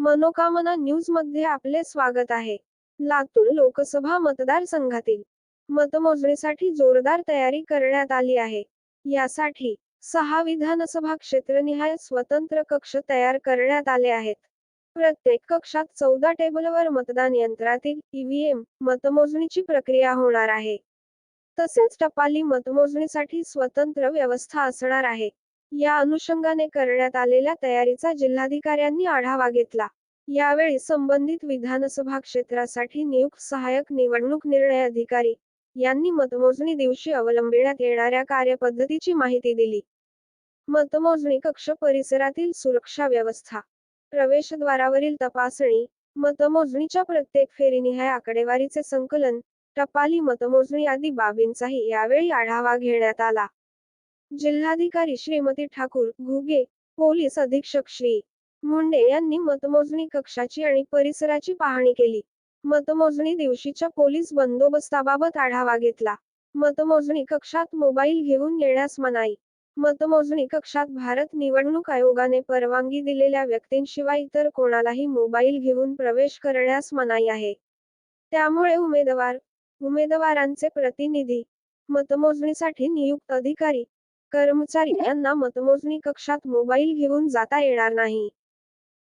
मनोकामना न्यूजमध्ये आपले स्वागत आहे. लातूर लोकसभा मतदारसंघातील मतमोजणीसाठी जोरदार तयारी करण्यात आली आहे. यासाठी सहा विधानसभा क्षेत्रनिहाय स्वतंत्र कक्ष तयार करण्यात आले आहेत. प्रत्येक कक्षात चौदा टेबलवर मतदान यंत्रातील ईव्हीएम मतमोजणीची प्रक्रिया होणार आहे. तसेच टपाली मतमोजणीसाठी स्वतंत्र व्यवस्था असणार आहे. या अनुषंगाने करण्यात आलेल्या तयारीचा जिल्हाधिकाऱ्यांनी आढावा घेतला. यावेळी संबंधित विधानसभा क्षेत्रासाठी नियुक्त सहाय्यक निवडणूक निर्णय अधिकारी यांनी मतमोजणी दिवशी अवलंबिण्यात येणाऱ्या कार्यपद्धतीची माहिती दिली. मतमोजणी कक्ष परिसरातील सुरक्षा व्यवस्था प्रवेशद्वारावरील तपासणी मतमोजणीच्या प्रत्येक फेरीनिहाय आकडेवारीचे संकलन टपाली मतमोजणी आदी बाबींचाही यावेळी आढावा घेण्यात आला. जिल्हाधिकारी श्रीमती ठाकूर घुगे पोलीस अधीक्षक श्री. मुंडे यांनी मतमोजणी कक्षाची आणि परिसराची पाहणी केली. मतमोजणी दिवशीच्या पोलीस बंदोबस्ताबाबत आढावा घेतला. मतमोजणी कक्षात मोबाईल घेऊन येण्यास मनाई. मतमोजणी कक्षात भारत निवडणूक आयोगाने परवानगी दिलेल्या व्यक्तींशिवाय इतर कोणालाही मोबाईल घेऊन प्रवेश करण्यास मनाई आहे. त्यामुळे उमेदवार उमेदवारांचे प्रतिनिधी मतमोजणीसाठी नियुक्त अधिकारी कर्मचारी यांना मतमोजणी कक्षात मोबाईल घेऊन जाता येणार नाही.